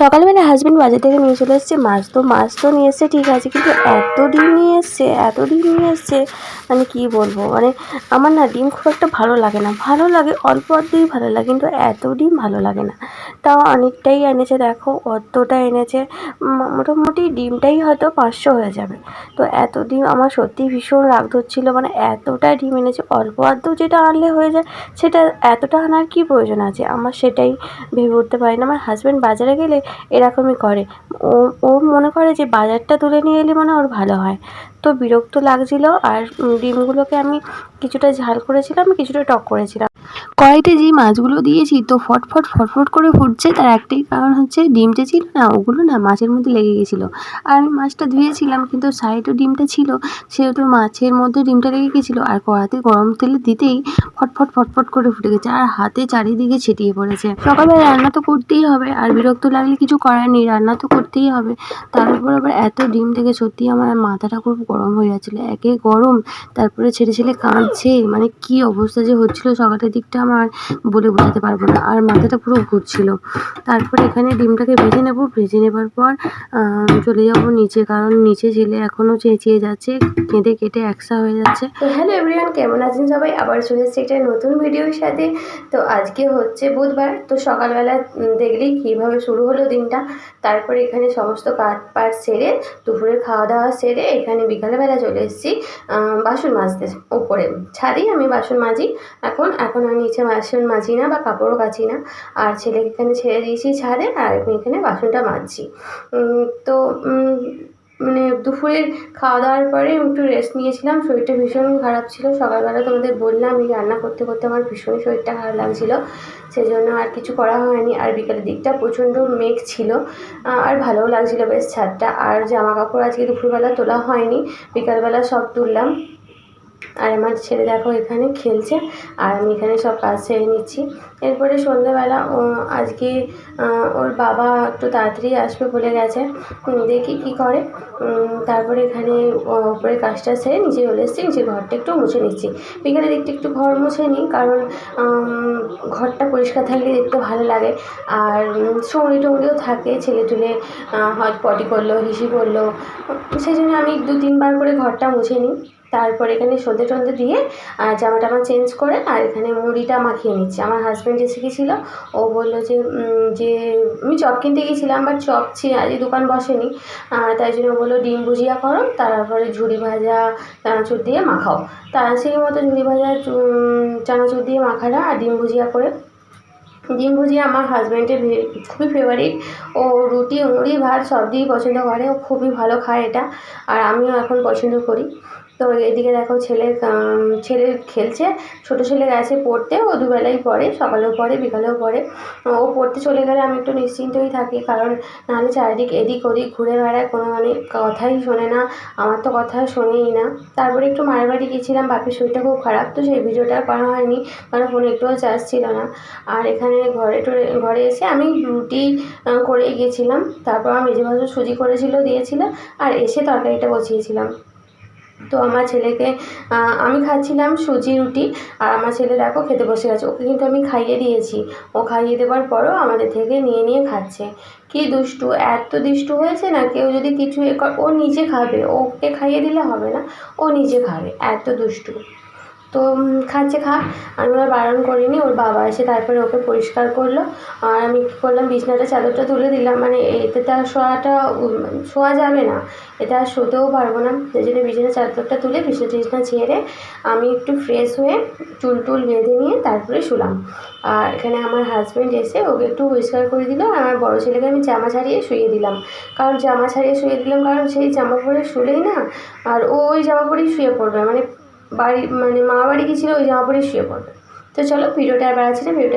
সকালবেলা হাজবেন্ড বাজার থেকে নিয়ে চলে এসছে, মাছ তো মাছ তো নিয়ে এসছে, ঠিক আছে, কিন্তু এত ডিম নিয়ে এসছে, এত ডিম নিয়ে এসছে। মানে কী বলব? মানে আমার না ডিম খুব একটা ভালো লাগে না। ভালো লাগে, অল্প অল্পই ভালো লাগে, কিন্তু এত ডিম ভালো লাগে না। তাও অনেকটাই এনেছে, দেখো অতটা এনেছে মোটামুটি ডিমটাই হয়তো পাঁচশো হয়ে যাবে। তো এত ডিম আমার সত্যি ভীষণ রাগ ধরছিল মানে এতটা ডিম এনেছে, অল্প আধটু যেটা আনলে হয়ে যায়, সেটা এতটা আনার কী প্রয়োজন আছে? আমার সেটাই ভেবে উঠতে পারি না আমার হাজব্যান্ড বাজারে গেলে এরকমই করে। ও ও মনে করে যে বাজারটা তুলে নিয়ে এলে মানে ওর ভালো হয়। তো বিরক্ত লাগছিল আর ডিমগুলোকে আমি কিছুটা ঝাল করেছিলাম কিছুটা টক করেছিলাম। কড়াইতে যেই মাছগুলো দিয়েছি, তো ফটফট ফটফট করে ফুটছে। তার একটাই কারণ হচ্ছে ডিম যে ছিল না, ওগুলো না মাছের মধ্যে লেগে গেছিল। আর আমি মাছটা ধুয়েছিলাম, কিন্তু সাইডও ডিমটা ছিল, সেহেতু মাছের মধ্যে ডিমটা লেগে গেছিল। আর কড়াতে গরম তেলে দিতেই ফটফট ফটফট করে ফুটে গেছে, আর হাতে চারিদিকে ছিটিয়ে পড়েছে। সকালবেলা রান্না তো করতেই হবে, আর বিরক্ত লাগলে কিছু করার নেই, রান্না তো করতেই হবে। তার উপর আবার এত ডিম থেকে সত্যি আমার মাথাটা খুব গরম হয়ে যাচ্ছিল, একে গরম, তারপরে ছেলে ছেলে কাঁদছে মানে কি অবস্থা যে হচ্ছিল সকালের দিকটা আমার বলে বোঝাতে পারব না। আর মাথাটা পুরো ঘুরছিল। তারপরে এখানে ডিমটাকে ভেজে নেব। ভেজে নেবার পর চলে যাব নিচে। কারণ নিচে ছেলে এখনও চেঁচিয়ে যাচ্ছে, কেঁদে কেটে একসা হয়ে যাচ্ছে। হ্যালো এভরিওয়ান, কেমন আছেন সবাই? আবার চলে এসেছি একটা নতুন ভিডিওর সাথে। তো আজকে হচ্ছে বুধবার। তো সকালবেলা দেখলেই কীভাবে শুরু হলো দিনটা। তারপরে এখানে সমস্ত কাঠ পাট সেরে দুপুরের খাওয়া দাওয়া সেরে, এখানে বিকালবেলা চলে এসেছি বাসন মাজতে। উপরে ছাদেই আমি বাসন মাজি। এখন এখন আর নিচে বাসন মাজি না বা কাপড়ও কাচি না। আর ছেলেকে এখানে ছেড়ে দিয়েছি ছাদে আর আমি এখানে বাসনটা মাজছি। তো মানে দুপুরের খাওয়া দাওয়ার পরে একটু রেস্ট নিয়েছিলাম, শরীরটা ভীষণ খারাপ ছিল। সকালবেলা তোমাদের বললাম এই রান্না করতে করতে আমার ভীষণই শরীরটা খারাপ লাগছিল। সেই জন্য আর কিছু করা হয়নি। আর বিকেলের দিকটা প্রচণ্ড মেঘ ছিল আর ভালোও লাগছিল বেশ ছাদটা। আর জামা কাপড় আজকে দুপুরবেলা তোলা হয়নি। বিকালবেলা সব তুললাম। আর আমার ছেলে দেখো এখানে খেলছে, আর আমি এখানে সব কাজ সেরে নিচ্ছি। এরপরে সন্ধ্যেবেলা ও আজকে ওর বাবা একটু তাড়াতাড়ি আসবে বলে গেছে। দেখি কী করে। তারপরে এখানে ওপরে কাজটা সেরে নিচে চলে এসেছি, নিচে ঘরটা একটু মুছে নিচ্ছি। বিকেলের দিকটা একটু ঘর মুছে নিই, কারণ ঘরটা পরিষ্কার থাকলে দেখতে ভালো লাগে। আর সঙ্গি টঙ্গিও থাকে, ছেলে টুলে হয়তো পটি করল, হিসি করল। সেই জন্য আমি দু তিনবার করে ঘরটা মুছে নিই। তারপর এখানে সন্ধে টন্ধে দিয়ে জামা টামা চেঞ্জ করে আর এখানে মুড়িটা মাখিয়ে নিচ্ছি। আমার হাজব্যান্ড এসে গেছিল ও বলল যে যে আমি চপ কিনতে গিয়েছিলাম বাট চপ আজকে দোকান বসেনি। তাই জন্য বলল, ডিম ভুজিয়া করো, তারপরে ঝুড়ি ভাজা, চানাচুর দিয়ে মাখাও। তা সেই মতো ঝুড়ি ভাজা চানাচুর দিয়ে মাখালাম আর ডিম ভুজিয়া করে। ডিম ভুজিয়া আমার হাজব্যান্ডের খুবই ফেভারিট ও রুটি, মুড়ি, ভাত সব দিয়েই পছন্দ করে। ও খুবই ভালো খায় এটা। আর আমিও এখন পছন্দ করি। তো এদিকে দেখো ছেলে ছেলে খেলছে। ছোটো ছেলে গেছে পড়তে, ও দুবেলাই পড়ে, সকালেও পড়ে, বিকালেও পড়ে। ও পড়তে চলে গেলে আমি একটু নিশ্চিন্তই থাকি, কারণ নাহলে চারিদিক এদিক ওদিক ঘুরে বেড়ায়, কোনো মানে কথাই শোনে না, আমার তো কথা শোনেই না। তারপরে একটু মায়ের বাড়ি গিয়েছিলাম, বাপির শরীরটা খুব খারাপ, তো সেই ভিডিওটা করা হয়নি, কারণ ফোনে একটুও চার্জ ছিল না। আর এখানে ঘরে টরে, ঘরে এসে আমি রুটি করে গিয়েছিলাম, তারপর আমার মেজে ভাজু সুজি করেছিল, দিয়েছিল, আর এসে তরকারিটা বসিয়েছিলাম। তো আমার ছেলেকে আমি খাচ্ছিলাম সুজি, রুটি, আর আমার ছেলে দেখো খেতে বসে গেছে ওকে কিন্তু আমি খাইয়ে দিয়েছি। ও খাইয়ে দেওয়ার পরও আমাদের থেকে নিয়ে নিয়ে খাচ্ছে। কি দুষ্টু, এত দুষ্টু হয়েছে না? কেউ যদি কিছু এ ও নিজে খাবে। ওকে খাইয়ে দিলে হবে না। ও নিজে খাবে। এত দুষ্টু। তো খাচ্ছে খা। আমি আর বারণ করিনি, ওর বাবা এসে তারপরে ওকে পরিষ্কার করল। আর আমি কী করলাম, বিছনাটা, চাদরটা তুলে দিলাম। মানে এতে তো আর শোয়াটা শোয়া যাবে না। এতে আর শুতেও পারব না। সেই জন্য বিছানার চাদরটা তুলে বিছনা টিছনা ছেড়ে আমি একটু ফ্রেশ হয়ে চুল টুল বেঁধে নিয়ে তারপরে শুলাম। আর এখানে আমার হাজব্যান্ড এসে ওকে একটু পরিষ্কার করে দিল। আর আমার বড়ো ছেলেকে আমি জামা ছাড়িয়ে শুয়ে দিলাম। কারণ জামা ছাড়িয়ে শুয়ে দিলাম, কারণ সেই জামা পরে শুলেই না, আর ওই জামা পরেই শুয়ে পড়বে। মানে বাড়ি মানে মা বাড়ি গেছিল, ওই জামা পরে শুয়ে পড়বে। তো চলো, ভিডিওটা আর বাড়াচ্ছি না, ভিডিওটা